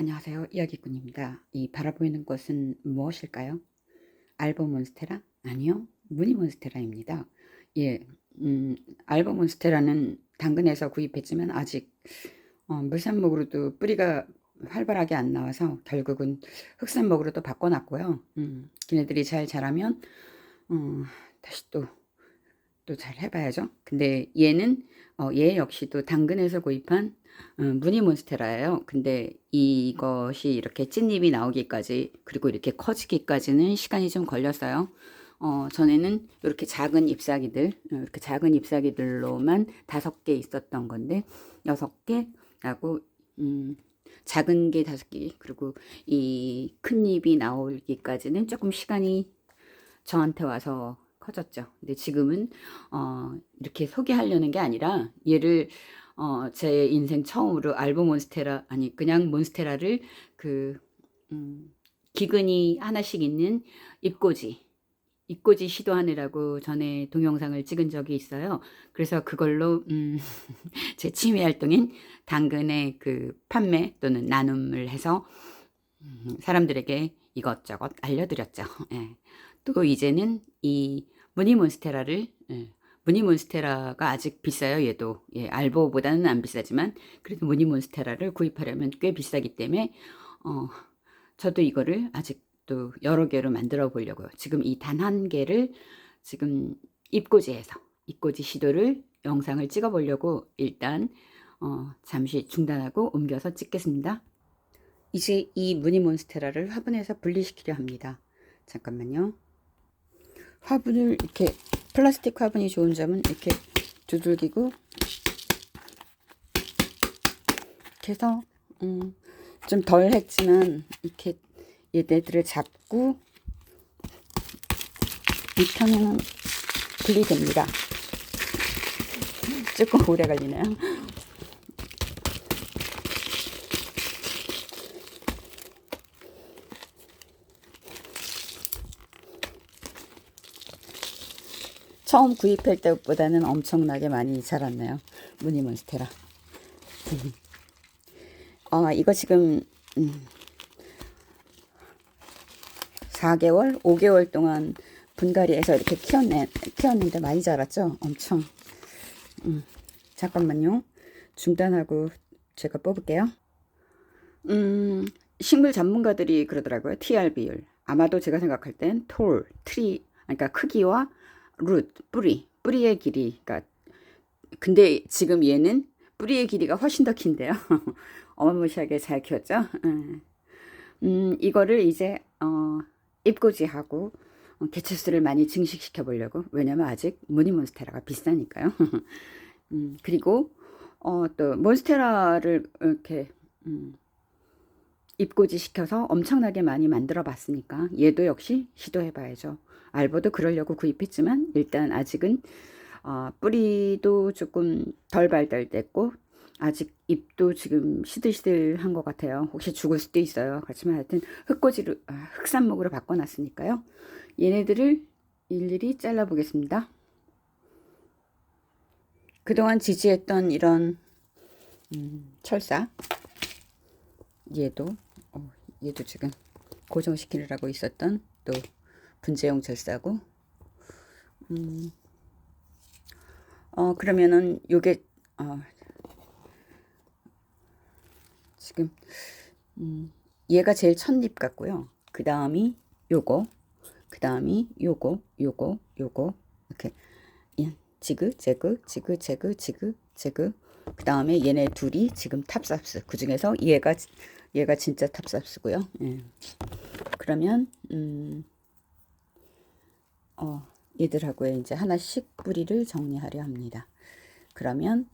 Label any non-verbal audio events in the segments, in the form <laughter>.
안녕하세요. 이야기꾼입니다. 이 바라보이는 것은 무엇일까요? 알보 몬스테라? 아니요. 무늬 몬스테라입니다. 예, 음, 알보 몬스테라는 당근에서 구입했지만 아직 어, 물산목으로도 뿌리가 활발하게 안 나와서 결국은 흑산목으로도 바꿔놨고요. 음, 걔네들이 잘 자라면 어, 다시 또 또 잘 해봐야죠. 근데 얘는 어, 얘 역시도 당근에서 구입한 어, 무늬 몬스테라예요. 근데 이것이 이렇게 찐잎이 나오기까지 그리고 이렇게 커지기까지는 시간이 좀 걸렸어요. 어, 전에는 이렇게 작은 잎사귀들, 어, 이렇게 작은 잎사귀들로만 다섯 개 있었던 건데 여섯 개하고 음, 작은 게 다섯 개 그리고 이 큰 잎이 나오기까지는 조금 시간이 저한테 와서 커졌죠. 근데 지금은 어, 이렇게 소개하려는 게 아니라 얘를 어, 제 인생 처음으로 알보 몬스테라 아니 그냥 몬스테라를 그 음, 기근이 하나씩 있는 잎꽂이 잎꽂이 시도하느라고 전에 동영상을 찍은 적이 있어요. 그래서 그걸로 음, <laughs> 제 취미 활동인 당근의 그 판매 또는 나눔을 해서 음, 사람들에게 이것저것 알려드렸죠. 예. 또 이제는 이 무늬 몬스테라를 예, 무늬 몬스테라가 아직 비싸요. 얘도 예, 알보보다는 안 비싸지만 그래도 무늬 몬스테라를 구입하려면 꽤 비싸기 때문에 어, 저도 이거를 아직도 여러 개로 만들어 보려고요. 지금 이 단 한 개를 지금 입꽂이해서 입꽂이 시도를 영상을 찍어 보려고 일단 어, 잠시 중단하고 옮겨서 찍겠습니다. 이제 이 무늬 몬스테라를 화분에서 분리시키려 합니다. 잠깐만요. 화분을 이렇게 플라스틱 화분이 좋은 점은 이렇게 두들기고 이렇게 해서 음, 좀 덜 했지만 이렇게 얘네들을 잡고 이렇게 하면 분리됩니다. 조금 오래 걸리네요. 처음 구입할 때보다는 엄청나게 많이 자랐네요. 무늬 몬스테라. 어, 이거 지금 음, 4개월, 5개월 동안 분갈이해서 이렇게 키웠네, 키웠는데 많이 자랐죠? 엄청. 음, 잠깐만요. 중단하고 제가 뽑을게요. 음, 식물 전문가들이 그러더라고요. TR 비율. 아마도 제가 생각할 땐 톨, 트리, 그러니까 크기와 룻, 뿌리, 뿌리의 길이. 그러니까 근데 지금 얘는 뿌리의 길이가 훨씬 더 긴데요. <laughs> 어마무시하게 잘 키웠죠. 음, 음, 이거를 이제 어, 입고지하고 어, 개체수를 많이 증식시켜 보려고. 왜냐면 아직 무늬 몬스테라가 비싸니까요. <laughs> 음, 그리고 어, 또 몬스테라를 이렇게 음, 입고지 시켜서 엄청나게 많이 만들어 봤으니까 얘도 역시 시도해 봐야죠. 알보도 그러려고 구입했지만 일단 아직은 어, 뿌리도 조금 덜 발달됐고 아직 잎도 지금 시들시들한 것 같아요. 혹시 죽을 수도 있어요. 그렇지만 하여튼 흙꽂이로 아, 흑산목으로 바꿔놨으니까요. 얘네들을 일일이 잘라 보겠습니다. 그동안 지지했던 이런 음, 철사 얘도 어, 얘도 지금 고정시키느라고 있었던 또 분재용 철사고 음, 어 그러면은 요게 어, 지금 음, 얘가 제일 첫잎 같고요. 그 다음이 요거, 그 다음이 요거, 요거, 요거 이렇게 지그, 제그, 지그, 제그, 지그, 제그. 그 다음에 얘네 둘이 지금 탑삽스. 그 중에서 얘가 얘가 진짜 탑삽스고요. 예. 그러면 음, 어, 얘들하고 이제 하나씩 뿌리를 정리하려 합니다. 그러면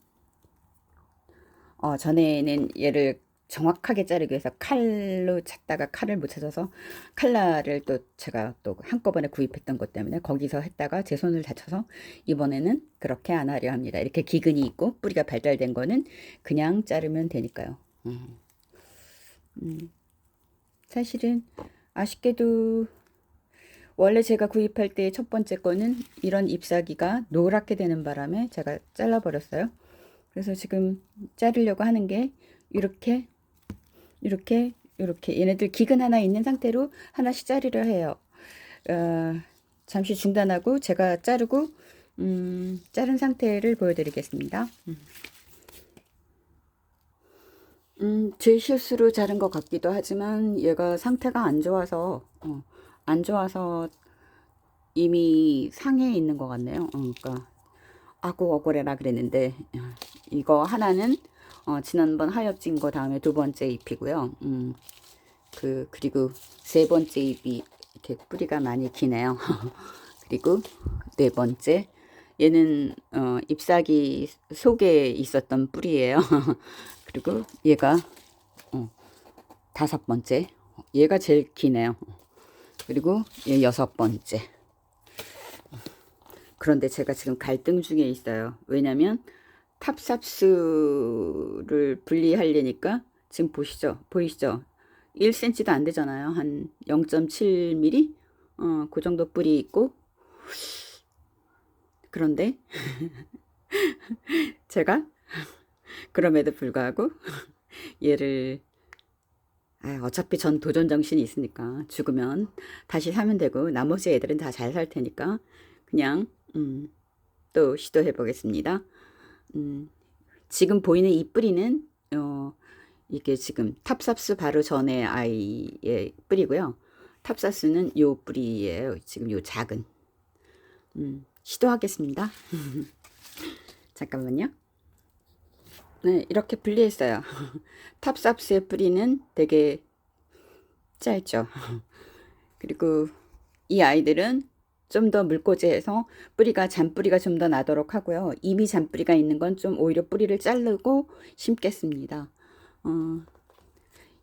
어, 전에는 얘를 정확하게 자르기 위해서 칼로 찾다가 칼을 못 찾아서 칼날을 또 제가 또 한꺼번에 구입했던 것 때문에 거기서 했다가 제 손을 다쳐서 이번에는 그렇게 안 하려 합니다. 이렇게 기근이 있고 뿌리가 발달된 거는 그냥 자르면 되니까요. 음. 음. 사실은 아쉽게도 원래 제가 구입할 때 첫 번째 거는 이런 잎사귀가 노랗게 되는 바람에 제가 잘라버렸어요. 그래서 지금 자르려고 하는 게 이렇게 이렇게 이렇게 얘네들 기근 하나 있는 상태로 하나씩 자르려 해요. 어, 잠시 중단하고 제가 자르고 음, 자른 상태를 보여드리겠습니다. 음. 음, 제 실수로 자른 것 같기도 하지만 얘가 상태가 안 좋아서 어, 안 좋아서 이미 상해 있는 것 같네요. 어, 그러니까 아고 억울해라 그랬는데 어, 이거 하나는 어, 지난번 하엽진 거 다음에 두 번째 잎이고요. 음, 그 그리고 세 번째 잎이 이렇게 뿌리가 많이 기네요. <laughs> 그리고 네 번째 얘는 어, 잎사귀 속에 있었던 뿌리예요. <laughs> 그리고 얘가 어, 다섯 번째 얘가 제일 기네요. 그리고 얘 여섯 번째. 그런데 제가 지금 갈등 중에 있어요. 왜냐면 탑삽스를 분리하려니까 지금 보시죠. 보이시죠? 1cm도 안 되잖아요. 한 0.7mm? 어, 그 정도 뿌리 있고. 그런데 <laughs> 제가 <laughs> 그럼에도 불구하고 <laughs> 얘를 아, 어차피 전 도전 정신이 있으니까 죽으면 다시 사면 되고 나머지 애들은 다 잘 살 테니까 그냥 음, 또 시도해 보겠습니다. 음, 지금 보이는 이 뿌리는 어, 이게 지금 탑삽스 바로 전에 아이의 뿌리고요. 탑사스는 요 뿌리예요. 지금 요 작은. 음, 시도하겠습니다. <laughs> 잠깐만요. 네, 이렇게 분리했어요. <laughs> 탑삽스의 뿌리는 되게 짧죠. <laughs> 그리고 이 아이들은 좀 더 물꽂이해서 뿌리가 잔뿌리가 좀 더 나도록 하고요. 이미 잔뿌리가 있는 건 좀 오히려 뿌리를 자르고 심겠습니다. 어,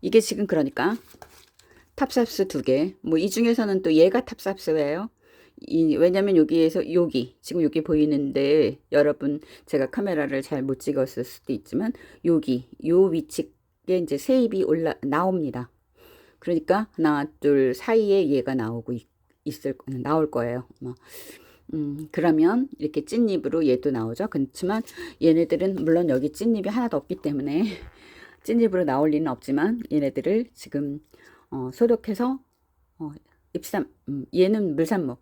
이게 지금 그러니까 탑삽스 두 개. 뭐 이 중에서는 또 얘가 탑삽스예요. 이, 왜냐면 여기에서 여기 지금 여기 보이는데 여러분 제가 카메라를 잘 못 찍었을 수도 있지만 여기 요 위치에 이제 새 잎이 올라 나옵니다. 그러니까 하나 둘 사이에 얘가 나오고 있, 있을 나올 거예요. 뭐. 음, 그러면 이렇게 찐잎으로 얘도 나오죠. 그렇지만 얘네들은 물론 여기 찐잎이 하나도 없기 때문에 <laughs> 찐잎으로 나올 리는 없지만 얘네들을 지금 어, 소독해서 어, 잎삼 음, 얘는 물산목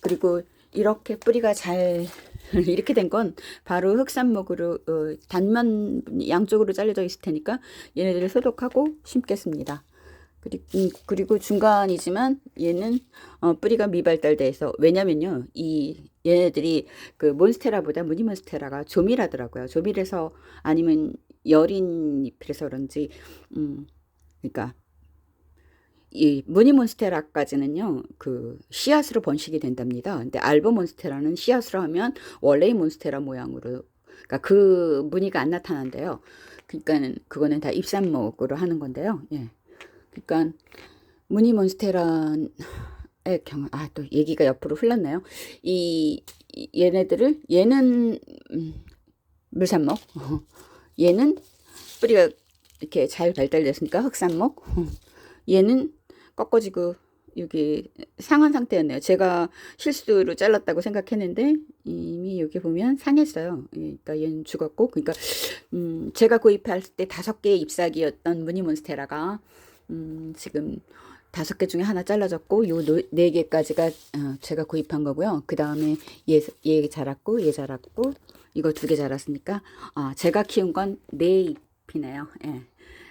그리고 이렇게 뿌리가 잘 <laughs> 이렇게 된 건 바로 흑산목으로 어, 단면 양쪽으로 잘려져 있을 테니까 얘네들을 소독하고 심겠습니다. 그리, 음, 그리고 중간이지만 얘는 어, 뿌리가 미발달돼서 왜냐면요 이 얘네들이 그 몬스테라보다 무늬몬스테라가 조밀하더라고요. 조밀해서 아니면 여린 잎이라서 그런지 음 그러니까 이 무늬몬스테라까지는요, 그 씨앗으로 번식이 된답니다. 근데 알버몬스테라는 씨앗으로 하면 원래의 몬스테라 모양으로, 그러니까 그 무늬가 안 나타난대요. 그러니까는 그거는 다 잎산목으로 하는 건데요. 예. 그러니까 무늬몬스테라의 경우, 아, 또 얘기가 옆으로 흘렀네요. 이, 얘네들을, 얘는, 음, 물산목, <laughs> 얘는 뿌리가 이렇게 잘 발달됐으니까 흑산목, <laughs> 얘는 꺾어지고 여기 상한 상태였네요. 제가 실수로 잘랐다고 생각했는데 이미 여기 보면 상했어요. 예, 그러니까 얘는 죽었고 그러니까 음 제가 구입할 때 다섯 개의 잎사귀였던 무늬몬스테라가 음 지금 다섯 개 중에 하나 잘라졌고 요 네 개까지가 어, 제가 구입한 거고요. 그 다음에 얘, 얘 자랐고 얘 자랐고 이거 두 개 자랐으니까 아 제가 키운 건 네 잎이네요. 예.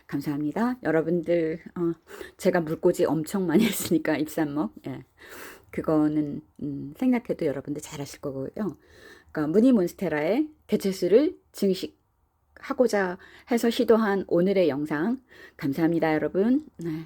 감사합니다. 여러분들 어, 제가 물꽂이 엄청 많이 <laughs> 했으니까 입산목 예. 그거는 음, 생각해도 여러분들 잘하실 거고요. 그러니까 무늬몬스테라의 개체수를 증식하고자 해서 시도한 오늘의 영상 감사합니다, 여러분. 네.